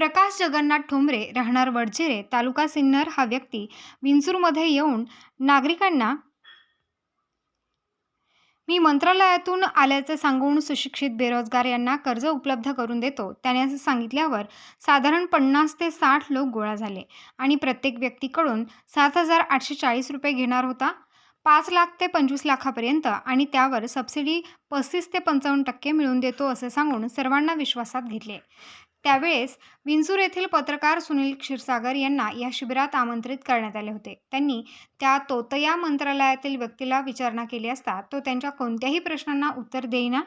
प्रकाश जगन्नाथ ठोंबरे राहणार वडझिरे तालुका सिन्नर हा व्यक्ती विंचूरमध्ये येऊन नागरिकांना मी मंत्रालयातून आल्याचं सांगून सुशिक्षित बेरोजगार यांना कर्ज उपलब्ध करून देतो. त्याने असं सांगितल्यावर साधारण पन्नास ते साठ लोक गोळा झाले आणि प्रत्येक व्यक्तीकडून सात हजार आठशे चाळीस रुपये घेणार होता. पाच लाख ते पंचवीस लाखापर्यंत आणि त्यावर सबसिडी पस्तीस ते पंचावन्न टक्के मिळवून देतो असे सांगून सर्वांना विश्वासात घेतले. त्यावेळेस विंचूर येथील पत्रकार सुनील क्षीरसागर यांना या शिबिरात आमंत्रित करण्यात आले होते. त्यांनी त्या तोतया मंत्रालयातील व्यक्तीला विचारणा केली असता तो त्यांच्या कोणत्याही प्रश्नांना उत्तर देईना.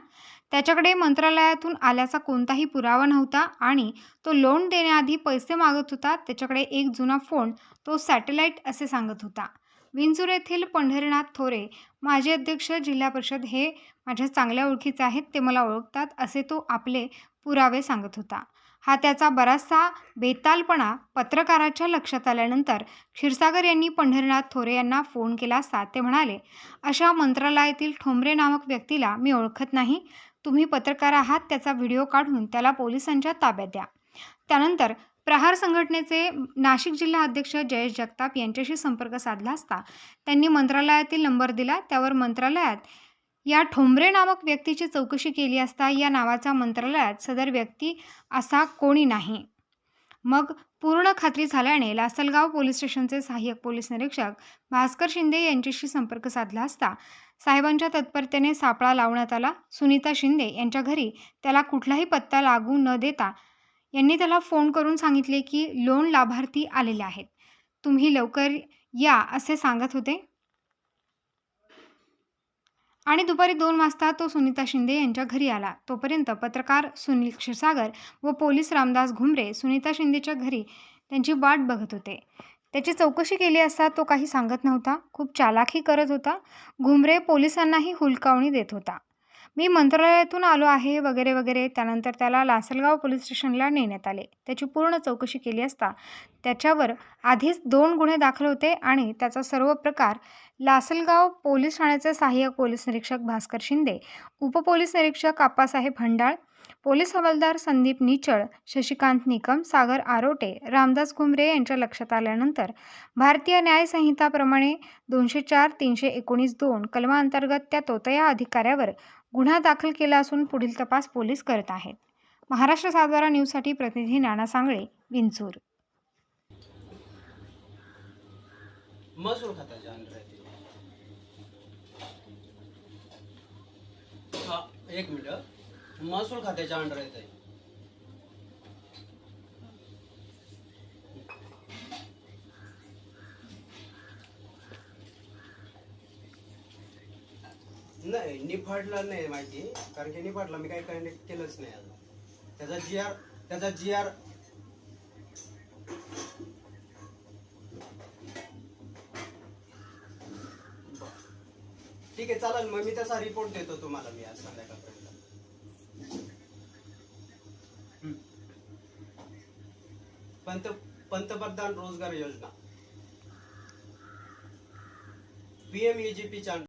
त्याच्याकडे मंत्रालयातून आल्याचा कोणताही पुरावा नव्हता आणि तो लोन देण्याआधी पैसे मागत होता. त्याच्याकडे एक जुना फोन तो सॅटेलाईट असे सांगत होता. विंचूर येथील पंढरीनाथ थोरे माजी अध्यक्ष जिल्हा परिषद हे माझ्या चांगल्या ओळखीचे आहेत ते मला ओळखतात असे तो आपले पुरावे सांगत होता. हा त्याचा बराचसा बेतालपणा पत्रकाराच्या लक्षात आल्यानंतर क्षीरसागर यांनी पंढरीनाथ थोरे यांना फोन केला असता ते म्हणाले अशा मंत्रालयातील ठोंबरे नामक व्यक्तीला मी ओळखत नाही. तुम्ही पत्रकार आहात त्याचा व्हिडिओ काढून त्याला पोलिसांच्या ताब्यात द्या. त्यानंतर प्रहार संघटनेचे नाशिक जिल्हा अध्यक्ष जयेश जगताप यांच्याशी संपर्क साधला असता त्यांनी मंत्रालयातील नंबर दिला. त्यावर मंत्रालयात या ठोंबरे नामक व्यक्तीची चौकशी केली असता या नावाचा मंत्रालयात सदर व्यक्ती असा कोणी नाही. मग पूर्ण खात्री झाल्याने लासलगाव पोलीस स्टेशनचे सहाय्यक पोलीस निरीक्षक भास्कर शिंदे यांच्याशी संपर्क साधला असता साहेबांच्या तत्परतेने सापळा लावण्यात आला. सुनीता शिंदे यांच्या घरी त्याला कुठलाही पत्ता लागू न देता यांनी त्याला फोन करून सांगितले की लोन लाभार्थी आलेले आहेत. तुम्ही लवकर या असे सांगत होते. आणि दुपारी दोन वाजता तो सुनीता शिंदे यांच्या घरी आला. तोपर्यंत पत्रकार सुनील क्षीरसागर व पोलीस रामदास घुमरे सुनीता शिंदेच्या घरी त्यांची वाट बघत होते. त्याची चौकशी केली असता तो काही सांगत नव्हता. खूप चालाखी करत होता. घुमरे पोलिसांनाही हुलकावणी देत होता. मी मंत्रालयातून आलो आहे वगैरे वगैरे. त्यानंतर त्याला लासलगाव पोलीस स्टेशनला नेण्यात आले. त्याची पूर्ण चौकशी केली असता त्याच्यावर आधीच दोन गुन्हे दाखल होते आणि त्याचा सर्व प्रकार लासलगाव पोलीस ठाण्याचे सहाय्यक पोलीस निरीक्षक भास्कर शिंदे उपपोलीस निरीक्षक आप्पासाहेब हंडाळ पोलीस हवालदार संदीप निचळ शशिकांत निकम सागर आरोटे रामदास घुमरे यांच्या लक्षात आल्यानंतर भारतीय न्यायसंहिताप्रमाणे दोनशे चार तीनशे एकोणीस दोन कलमाअंतर्गत त्या तोतया अधिकाऱ्यावर गुन्हा दाखल केला असून पुढील तपास पोलीस करत आहेत. महाराष्ट्र सातबारा न्यूजसाठी प्रतिनिधी नाना सांगळे विंचूर. महसूल खात्याचे अंडर आहे एक मिनिट। महसूल खात्याच्या अंडर येते ते. नाही निफाडला नाही माहिती. कारण की निफाडला मी काही कनेक्ट केलंच नाही अजून. त्याचा जी आर त्याचा जी आर ठीक आहे चालेल मग मी त्याचा रिपोर्ट देतो तुम्हाला मी आज संध्याकाळपर्यंत. पंत पंतप्रधान रोजगार योजना. पीएम च्या